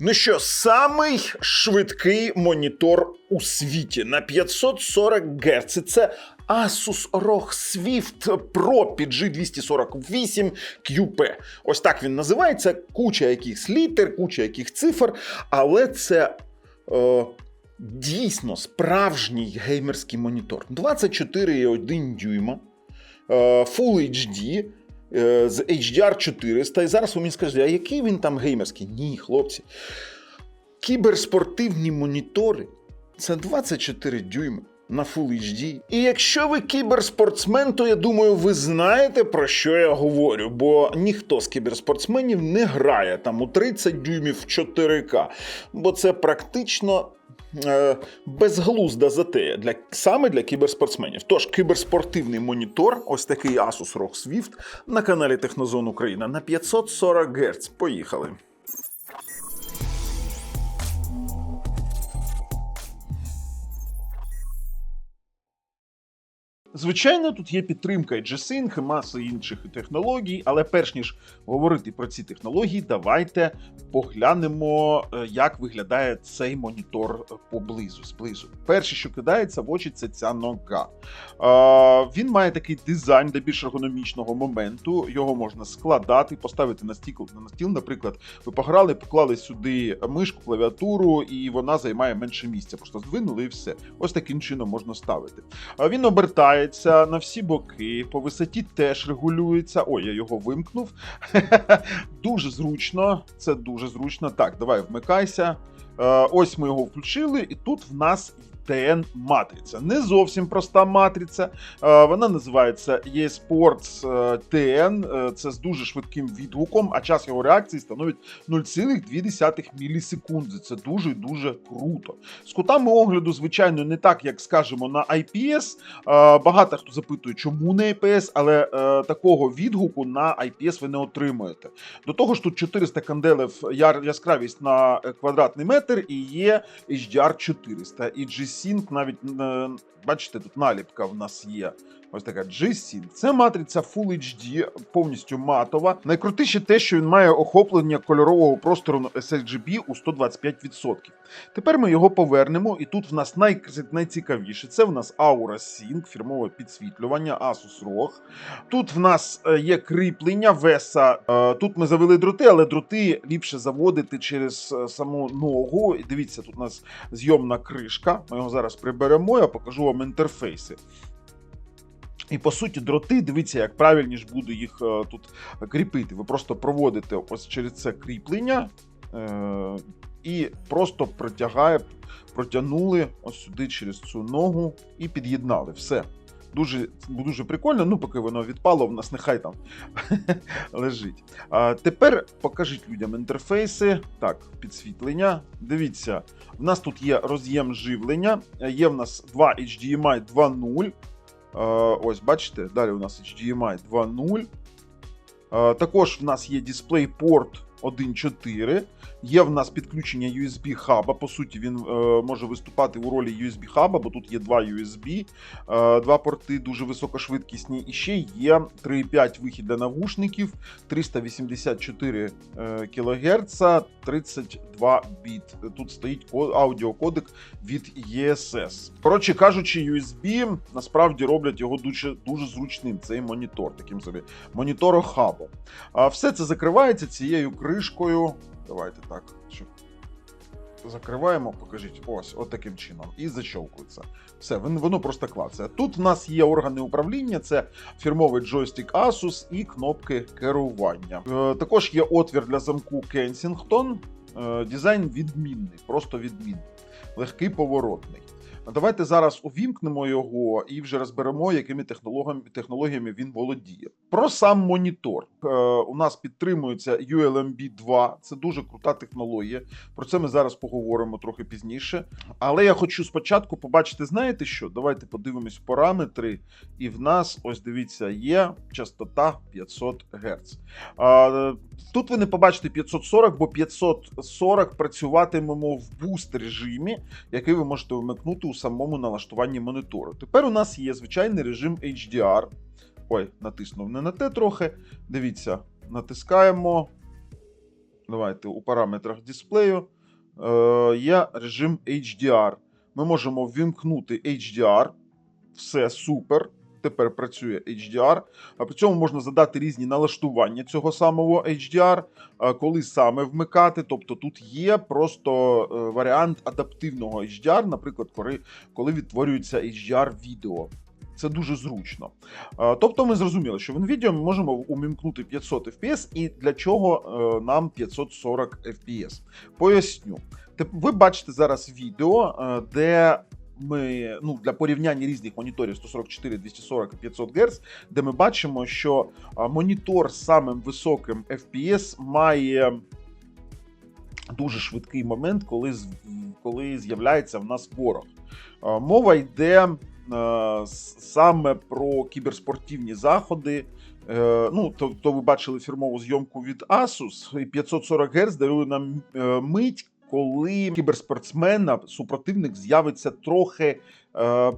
Ну що, самий швидкий монітор у світі на 540 Гц. Це Asus ROG Swift Pro PG248 QP. Ось так він називається. Куча якихось літер, куча яких цифр, але це. Е, Дійсно справжній геймерський монітор. 24,1 дюйма, е, Full HD з HDR 400. І зараз ви мені скажете, а який він там геймерський? Ні, хлопці. Кіберспортивні монітори це 24 дюйми на Full HD. І якщо ви кіберспортсмен, то я думаю, ви знаєте про що я говорю, бо ніхто з кіберспортсменів не грає там у 30 дюймів 4К, бо це практично. Е, Безглузда затея для саме для кіберспортсменів. Тож кіберспортивний монітор, ось такий Asus ROG Swift на каналі Технозон Україна на 540 Гц. Поїхали. Звичайно, тут є підтримка і G-Sync, і маси інших технологій, але перш ніж говорити про ці технології, давайте поглянемо, е, як виглядає цей монітор поблизу. Зблизу. Перше, що кидається в очі, це ця нога. Він має такий дизайн для більш ергономічного моменту. Його можна складати, поставити на стіл, на стіл. Наприклад, ви пограли, поклали сюди мишку, клавіатуру, і вона займає менше місця. Просто здвинули і все. Ось таким чином можна ставити. Він обертається на всі боки, по висоті теж регулюється. Ой, я його вимкнув. дуже зручно. Це дуже зручно. Так, давай вмикайся. Е, Ось ми його включили, і тут в нас TN матриця. Не зовсім проста матриця. Е, Вона називається eSports е, TN. Е, Це з дуже швидким відгуком, а час його реакції становить 0,2 мілісекунди. Це дуже дуже круто. З кутами огляду, звичайно, не так, як скажемо, на IPS. Е, Багато хто запитує, чому не IPS, але е, такого відгуку на IPS ви не отримуєте. До того ж, тут 400 канделів яскравість на е, квадратний метр і є HDR 400. І G-Sync навіть е, бачите, тут наліпка в нас є. Ось така G-Sync. Це матриця Full HD, повністю матова. Найкрутіше те, що він має охоплення кольорового простору на sRGB у 125%. Тепер ми його повернемо, і тут в нас най... найцікавіше. Це в нас Aura Sync, фірмове підсвітлювання, Asus ROG. Тут в нас е, є кріплення веса. Тут ми завели дроти, але дроти ліпше заводити через е, саму ногу. Дивіться, тут у нас зйомна кришка. Ми його зараз приберемо, я покажу вам інтерфейси. І по суті, дроти, дивіться, як правильніше буду їх е, тут кріпити. Ви просто проводите ось через це кріплення е, і просто протягає, протягнули ось сюди через цю ногу і під'єднали. Все. Дуже дуже прикольно. Ну, поки воно відпало, в нас нехай там лежить. А тепер покажіть людям інтерфейси. Так, підсвітлення. Дивіться, в нас тут є роз'єм живлення, є в нас два HDMI 2.0. Е, Ось, бачите, далі у нас HDMI 2.0. Е, Також в нас є DisplayPort 1.4. Є в нас підключення USB хаба. По суті, він е, може виступати у ролі USB хаба, бо тут є два USB, е, два порти дуже високошвидкісні. І ще є 3.5 вихід для навушників, 384 е, кГц, 32 біт. Тут стоїть ко- аудіокодек від ESS. Коротше кажучи, USB насправді роблять його дуже, дуже зручним. Цей монітор, таким собі моніторохабом. А все це закривається цією кришкою. Давайте так, щоб закриваємо, покажіть. Ось, от таким чином. І защовкується. Все, воно просто клацає. Тут в нас є органи управління, це фірмовий джойстик Asus і кнопки керування. Е, також є отвір для замку Kensington. Е, дизайн відмінний, просто відмінний. Легкий поворотний. Давайте зараз увімкнемо його і вже розберемо, якими технологіями, технологіями він володіє. Про сам монітор. Е, у нас підтримується ULMB 2, це дуже крута технологія. Про це ми зараз поговоримо трохи пізніше. Але я хочу спочатку побачити, знаєте що? Давайте подивимось параметри. І в нас, ось дивіться, є частота 500 Гц. Тут ви не побачите 540, бо 540 працюватимемо в буст режимі, який ви можете вмикнути у самому налаштуванні монітору. Тепер у нас є звичайний режим HDR. Ой, натиснув не на те трохи. Дивіться, натискаємо. давайте у параметрах дисплею е, є режим HDR. Ми можемо ввімкнути HDR. Все супер. Тепер працює HDR. А при цьому можна задати різні налаштування цього самого HDR, коли саме вмикати. Тобто тут є просто е, варіант адаптивного HDR, наприклад, коли, відтворюється HDR відео. Це дуже зручно. Тобто ми зрозуміли, що в NVIDIA ми можемо умімкнути 500 FPS, і для чого е, нам 540 FPS. Поясню. Ви бачите зараз відео, е, де ми ну для порівняння різних моніторів 144, 240 і 500 Гц, де ми бачимо, що монітор з самим високим FPS має дуже швидкий момент, коли, коли з'являється в нас ворог. Мова йде саме про кіберспортивні заходи. Е, Ну, то, то ви бачили фірмову зйомку від Asus, і 540 Гц дарує нам е, мить, коли кіберспортсмена супротивник з'явиться трохи е,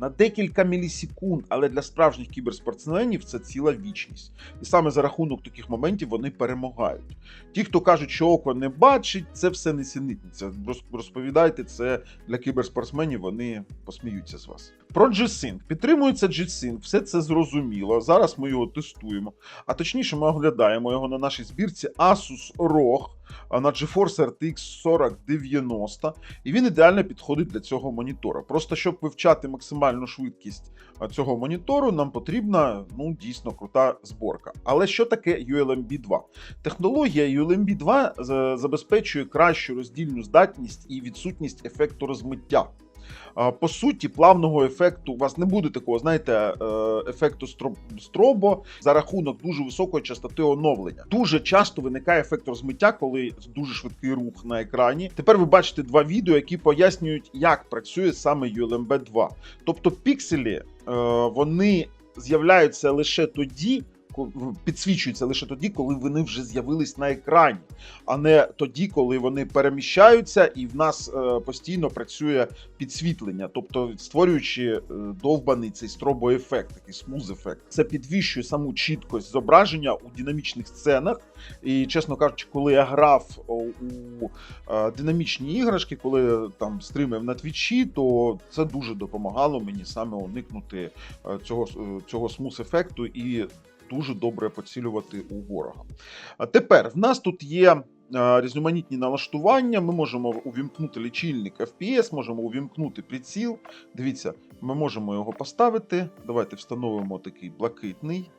на декілька мілісекунд, але для справжніх кіберспортсменів це ціла вічність. І саме за рахунок таких моментів вони перемагають. Ті, хто кажуть, що око не бачить, це все несенітниця. Роз- Розповідайте це для кіберспортсменів, вони посміються з вас. Про G-Sync. Підтримується G-Sync, все це зрозуміло. Зараз ми його тестуємо. А точніше, ми оглядаємо його на нашій збірці Asus ROG на GeForce RTX 4090, і він ідеально підходить для цього монітора. Просто щоб вивчати максимальну швидкість цього монітору, нам потрібна ну дійсно крута зборка. Але що таке ULMB 2? Технологія ULMB 2 забезпечує кращу роздільну здатність і відсутність ефекту розмиття. По суті, плавного ефекту у вас не буде такого, знаєте, е, ефекту стро- стробо за рахунок дуже високої частоти оновлення. Дуже часто виникає ефект розмиття, коли дуже швидкий рух на екрані. Тепер ви бачите два відео, які пояснюють, як працює саме ULMB 2. Тобто пікселі е, вони з'являються лише тоді. Підсвічуються лише тоді, коли вони вже з'явились на екрані, а не тоді, коли вони переміщаються, і в нас е, постійно працює підсвітлення, тобто створюючи е, довбаний цей стробоефект, такий смуз-ефект. Це підвищує саму чіткость зображення у динамічних сценах. І, чесно кажучи, коли я грав у е, динамічні іграшки, коли там стримив на твічі, то це дуже допомагало мені саме уникнути цього, цього смуз-ефекту і дуже добре поцілювати у ворога. Тепер в нас тут є е, різноманітні налаштування. Ми можемо увімкнути лічильник FPS, можемо увімкнути приціл. Дивіться, ми можемо його поставити. Давайте встановимо такий блакитний.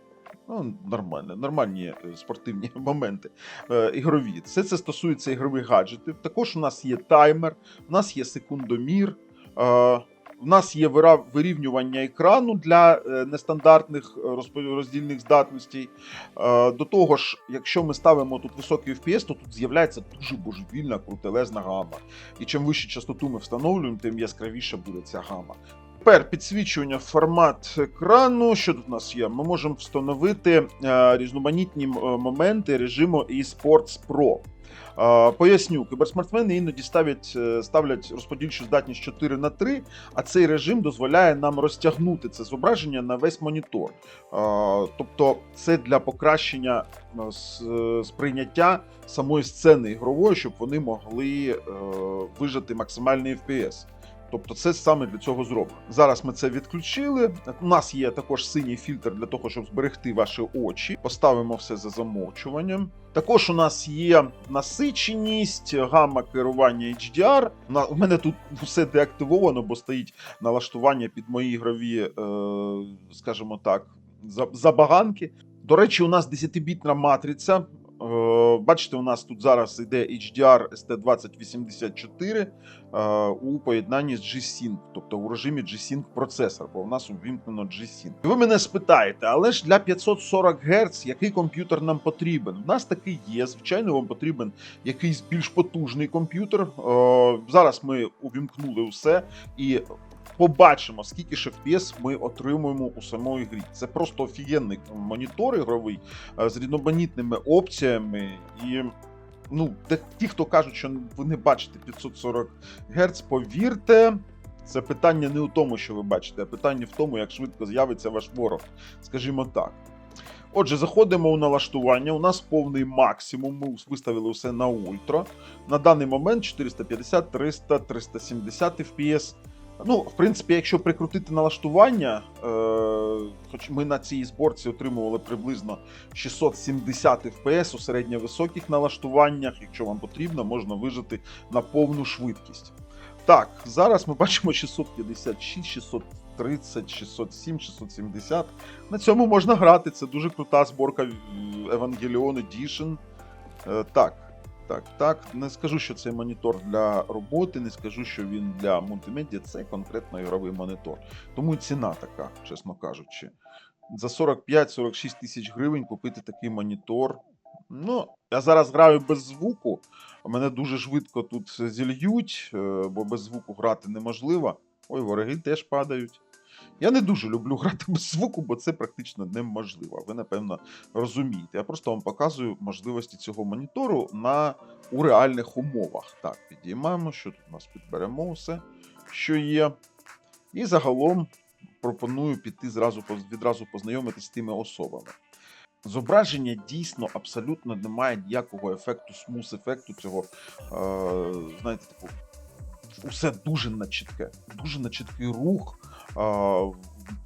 Ну, нормально, нормальні е, спортивні моменти е, ігрові. Все це стосується ігрових гаджетів. Також у нас є таймер, у нас є секундомір. Е, у нас є вирівнювання екрану для е, нестандартних е, роздільних здатностей. Е, До того ж, якщо ми ставимо тут високий FPS, то тут з'являється дуже божевільна крутелезна гама. І чим вищу частоту ми встановлюємо, тим яскравіша буде ця гама. Тепер підсвічування формат екрану. Що тут у нас є? Ми можемо встановити е, різноманітні е, моменти режиму eSports Pro. Е, Поясню, кіберспортсмени іноді ставлять, ставлять розподільчу здатність 4 на 3, а цей режим дозволяє нам розтягнути це зображення на весь монітор. Тобто, це для покращення сприйняття самої сцени ігрової, щоб вони могли вижати максимальний FPS. Тобто це саме для цього зроблено. Зараз ми це відключили. У нас є також синій фільтр для того, щоб зберегти ваші очі. Поставимо все за замовчуванням. Також у нас є насиченість, гамма керування HDR. У мене тут все деактивовано, бо стоїть налаштування під мої ігрові, е, скажімо так, забаганки. До речі, у нас 10-бітна матриця. Е, Бачите, у нас тут зараз йде HDR ST2084 е, у поєднанні з G-Sync, тобто у режимі G-Sync процесор, бо в нас увімкнено G-Sync. Ви мене спитаєте, але ж для 540 Гц який комп'ютер нам потрібен? У нас такий є. Звичайно, вам потрібен якийсь більш потужний комп'ютер. Е, Зараз ми увімкнули усе і. Побачимо, скільки ж FPS ми отримуємо у самої грі. Це просто офігенний монітор ігровий е, з різноманітними опціями. І ну, ті, хто кажуть, що ви не бачите 540 Гц, повірте, це питання не у тому, що ви бачите, а питання в тому, як швидко з'явиться ваш ворог. Скажімо так. Отже, заходимо у налаштування. У нас повний максимум. Ми виставили все на ультра. На даний момент 450, 300, 370 FPS. Ну, в принципі, якщо прикрутити налаштування, е, хоч ми на цій зборці отримували приблизно 670 FPS у середньовисоких налаштуваннях. Якщо вам потрібно, можна вижити на повну швидкість. Так, зараз ми бачимо 656, 630, 607, 670. На цьому можна грати. Це дуже крута зборка Evangelion Edition. Е, Так, так, так. Не скажу, що це монітор для роботи, не скажу, що він для мультимедіа. Це конкретно ігровий монітор. Тому і ціна така, чесно кажучи. За 45-46 тисяч гривень купити такий монітор. Ну, я зараз граю без звуку. Мене дуже швидко тут зільють, е, бо без звуку грати неможливо. Ой, вороги теж падають. Я не дуже люблю грати без звуку, бо це практично неможливо. Ви, напевно, розумієте. Я просто вам показую можливості цього монітору на, у реальних умовах. Так, підіймаємо, що тут у нас підберемо все, що є. І загалом пропоную піти зразу відразу познайомитись з тими особами. Зображення дійсно абсолютно не має ніякого ефекту, смус ефекту цього. Е, знаєте, типу, усе дуже начітке, дуже начіткий рух,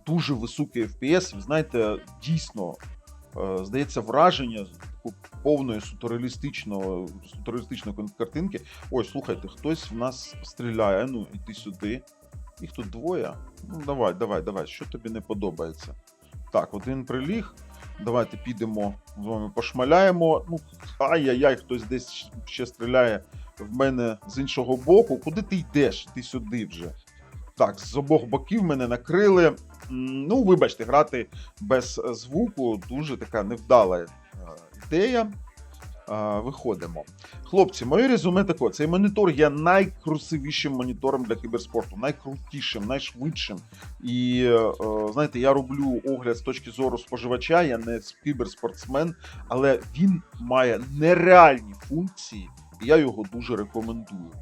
дуже високий FPS. Ви знаєте, дійсно е, здається враження повної сутореалістичної картинки. Ой, слухайте, хтось в нас стріляє. Ну, іди сюди. Їх тут двоє. Ну, давай, давай, давай, що тобі не подобається? Так, один приліг. Давайте підемо з вами пошмаляємо. Ну, ай-яй-яй, хтось десь ще стріляє в мене з іншого боку. Куди ти йдеш? Ти сюди вже. Так, з обох боків мене накрили. Ну, вибачте, грати без звуку дуже така невдала е, ідея. Е, Виходимо. Хлопці, моє резюме таке: цей монітор є найкрасивішим монітором для кіберспорту, найкрутішим, найшвидшим. І е, знаєте, я роблю огляд з точки зору споживача, я не кіберспортсмен, але він має нереальні функції, і я його дуже рекомендую.